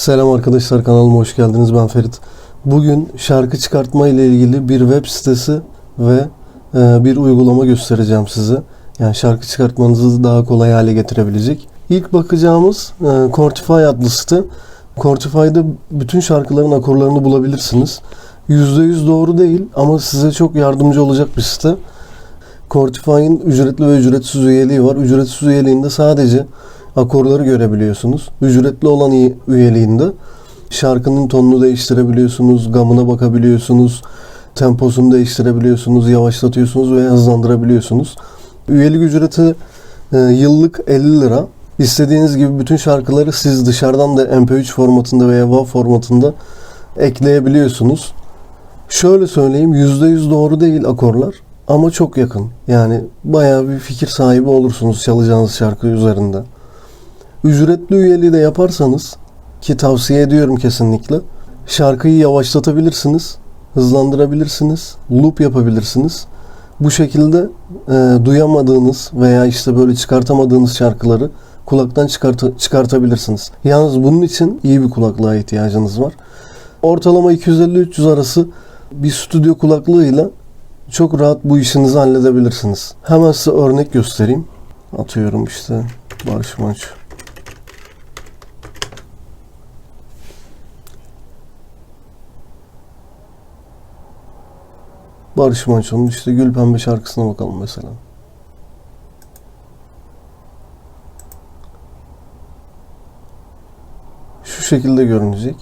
Selam arkadaşlar kanalıma hoş geldiniz ben Ferit. Bugün şarkı çıkartma ile ilgili bir web sitesi ve e, bir uygulama göstereceğim size. Yani şarkı çıkartmanızı daha kolay hale getirebilecek. İlk bakacağımız e, Cortify adlı site. Cortify'da bütün şarkıların akorlarını bulabilirsiniz. %100 doğru değil ama size çok yardımcı olacak bir site. Cortify'ın ücretli ve ücretsiz üyeliği var. Ücretsiz üyeliğinde sadece akorları görebiliyorsunuz. Ücretli olan üye- üyeliğinde şarkının tonunu değiştirebiliyorsunuz, gamına bakabiliyorsunuz, temposunu değiştirebiliyorsunuz, yavaşlatıyorsunuz ve hızlandırabiliyorsunuz. Üyelik ücreti e, yıllık 50 lira. İstediğiniz gibi bütün şarkıları siz dışarıdan da MP3 formatında veya WAV formatında ekleyebiliyorsunuz. Şöyle söyleyeyim %100 doğru değil akorlar ama çok yakın. Yani bayağı bir fikir sahibi olursunuz çalacağınız şarkı üzerinde. Ücretli üyeliği de yaparsanız ki tavsiye ediyorum kesinlikle. Şarkıyı yavaşlatabilirsiniz, hızlandırabilirsiniz, loop yapabilirsiniz. Bu şekilde e, duyamadığınız veya işte böyle çıkartamadığınız şarkıları kulaktan çıkarta- çıkartabilirsiniz. Yalnız bunun için iyi bir kulaklığa ihtiyacınız var. Ortalama 250-300 arası bir stüdyo kulaklığıyla çok rahat bu işinizi halledebilirsiniz. Hemen size örnek göstereyim. Atıyorum işte Barış Manço. Barış Manço'nun işte Gül Pembe şarkısına bakalım mesela. Şu şekilde görünecek.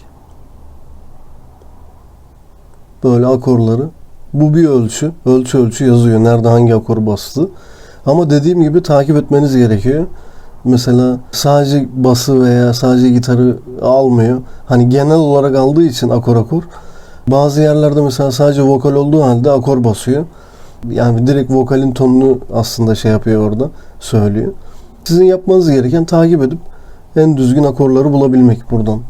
Böyle akorları. Bu bir ölçü. Ölçü ölçü yazıyor. Nerede hangi akor bastı. Ama dediğim gibi takip etmeniz gerekiyor. Mesela sadece bası veya sadece gitarı almıyor. Hani genel olarak aldığı için akor akor. Bazı yerlerde mesela sadece vokal olduğu halde akor basıyor. Yani direkt vokalin tonunu aslında şey yapıyor orada, söylüyor. Sizin yapmanız gereken takip edip en düzgün akorları bulabilmek buradan.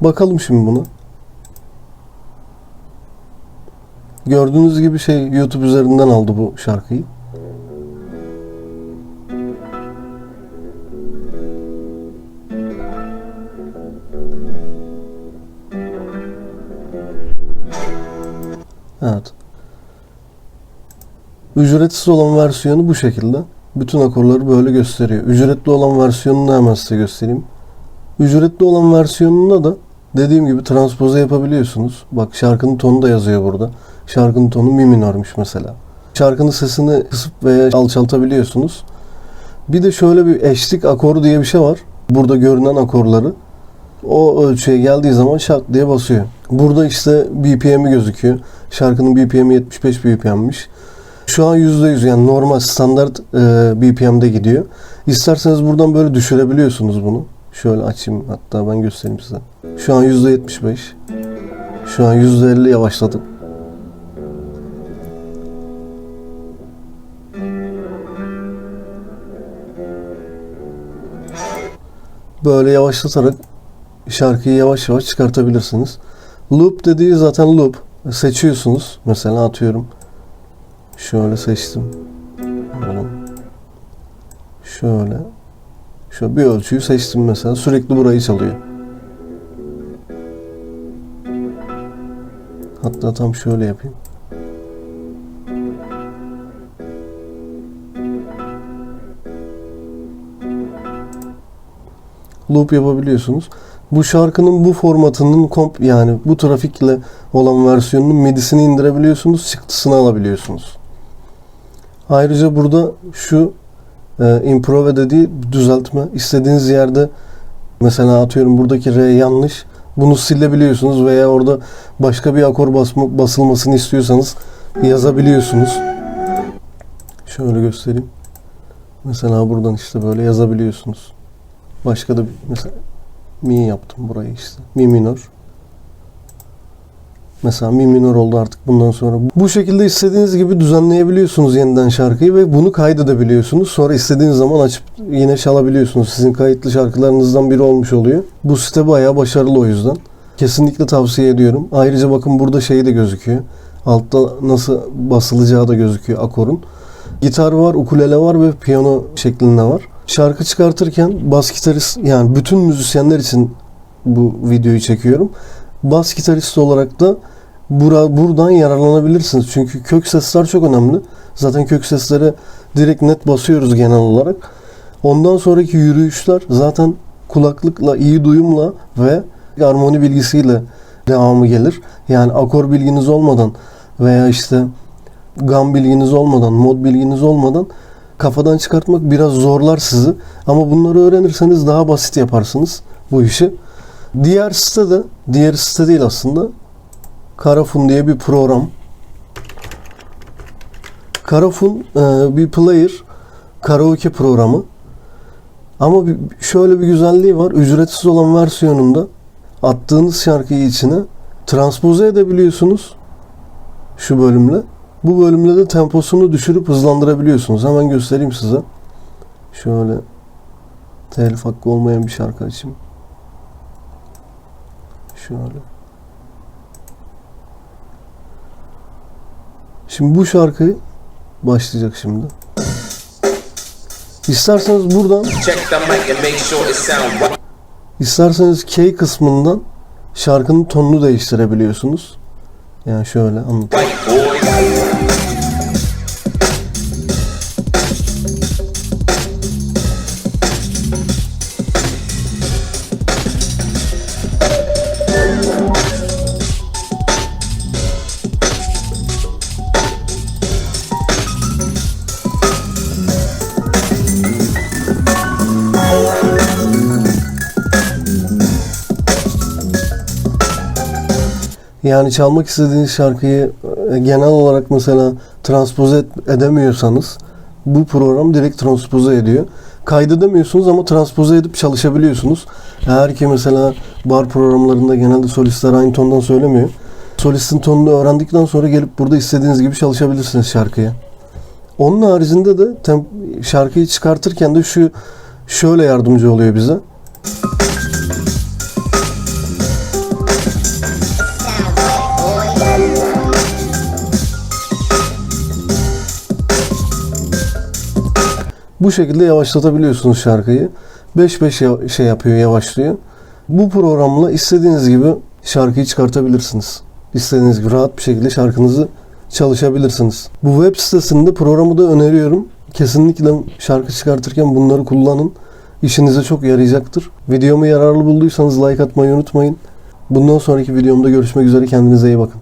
Bakalım şimdi buna. Gördüğünüz gibi şey YouTube üzerinden aldı bu şarkıyı. Ücretsiz olan versiyonu bu şekilde. Bütün akorları böyle gösteriyor. Ücretli olan versiyonunu hemen size göstereyim. Ücretli olan versiyonunda da dediğim gibi transpoze yapabiliyorsunuz. Bak şarkının tonu da yazıyor burada. Şarkının tonu mi minörmüş mesela. Şarkının sesini kısıp veya alçaltabiliyorsunuz. Bir de şöyle bir eşlik akoru diye bir şey var. Burada görünen akorları o ölçüye geldiği zaman şak diye basıyor. Burada işte BPM'i gözüküyor. Şarkının BPM'i 75 BPM'miş. Şu an %100 yani normal standart e, BPM'de gidiyor. İsterseniz buradan böyle düşürebiliyorsunuz bunu. Şöyle açayım hatta ben göstereyim size. Şu an %75. Şu an %50 yavaşladım. Böyle yavaşlatarak şarkıyı yavaş yavaş çıkartabilirsiniz. Loop dediği zaten loop. Seçiyorsunuz. Mesela atıyorum. Şöyle seçtim. Oğlum. Şöyle. Şöyle bir ölçüyü seçtim mesela. Sürekli burayı çalıyor. Hatta tam şöyle yapayım. Loop yapabiliyorsunuz. Bu şarkının bu formatının komp yani bu trafikle olan versiyonunun midisini indirebiliyorsunuz, çıktısını alabiliyorsunuz. Ayrıca burada şu e, improve dediği düzeltme istediğiniz yerde mesela atıyorum buradaki R yanlış bunu silebiliyorsunuz veya orada başka bir akor basma, basılmasını istiyorsanız yazabiliyorsunuz. Şöyle göstereyim. Mesela buradan işte böyle yazabiliyorsunuz. Başka da mesela mi yaptım burayı işte. Mi minör. Mesela mi minör oldu artık bundan sonra. Bu şekilde istediğiniz gibi düzenleyebiliyorsunuz yeniden şarkıyı ve bunu kaydedebiliyorsunuz. Sonra istediğiniz zaman açıp yine çalabiliyorsunuz. Sizin kayıtlı şarkılarınızdan biri olmuş oluyor. Bu site bayağı başarılı o yüzden. Kesinlikle tavsiye ediyorum. Ayrıca bakın burada şey de gözüküyor. Altta nasıl basılacağı da gözüküyor akorun. Gitar var, ukulele var ve piyano şeklinde var. Şarkı çıkartırken bas gitarist yani bütün müzisyenler için bu videoyu çekiyorum. Bas gitarist olarak da bura, buradan yararlanabilirsiniz. Çünkü kök sesler çok önemli. Zaten kök sesleri direkt net basıyoruz genel olarak. Ondan sonraki yürüyüşler zaten kulaklıkla, iyi duyumla ve armoni bilgisiyle devamı gelir. Yani akor bilginiz olmadan veya işte gam bilginiz olmadan, mod bilginiz olmadan kafadan çıkartmak biraz zorlar sizi. Ama bunları öğrenirseniz daha basit yaparsınız bu işi. Diğer site de, diğer site değil aslında. Karafun diye bir program. Karafun e, bir player karaoke programı. Ama bir, şöyle bir güzelliği var. Ücretsiz olan versiyonunda attığınız şarkıyı içine transpoze edebiliyorsunuz şu bölümle. Bu bölümle de temposunu düşürüp hızlandırabiliyorsunuz. Hemen göstereyim size. Şöyle telif hakkı olmayan bir şarkı açayım. Şöyle. Şimdi bu şarkı başlayacak şimdi. İsterseniz buradan. İsterseniz K kısmından şarkının tonunu değiştirebiliyorsunuz. Yani şöyle anlatayım. Yani çalmak istediğiniz şarkıyı e, genel olarak mesela transpoze edemiyorsanız bu program direkt transpoze ediyor. Kaydedemiyorsunuz ama transpoze edip çalışabiliyorsunuz. Eğer ki mesela bar programlarında genelde solistler aynı tondan söylemiyor. Solistin tonunu öğrendikten sonra gelip burada istediğiniz gibi çalışabilirsiniz şarkıya. Onun haricinde de şarkıyı çıkartırken de şu şöyle yardımcı oluyor bize. Bu şekilde yavaşlatabiliyorsunuz şarkıyı. 5-5 ya- şey yapıyor, yavaşlıyor. Bu programla istediğiniz gibi şarkıyı çıkartabilirsiniz. İstediğiniz gibi rahat bir şekilde şarkınızı çalışabilirsiniz. Bu web sitesinde programı da öneriyorum. Kesinlikle şarkı çıkartırken bunları kullanın. İşinize çok yarayacaktır. Videomu yararlı bulduysanız like atmayı unutmayın. Bundan sonraki videomda görüşmek üzere. Kendinize iyi bakın.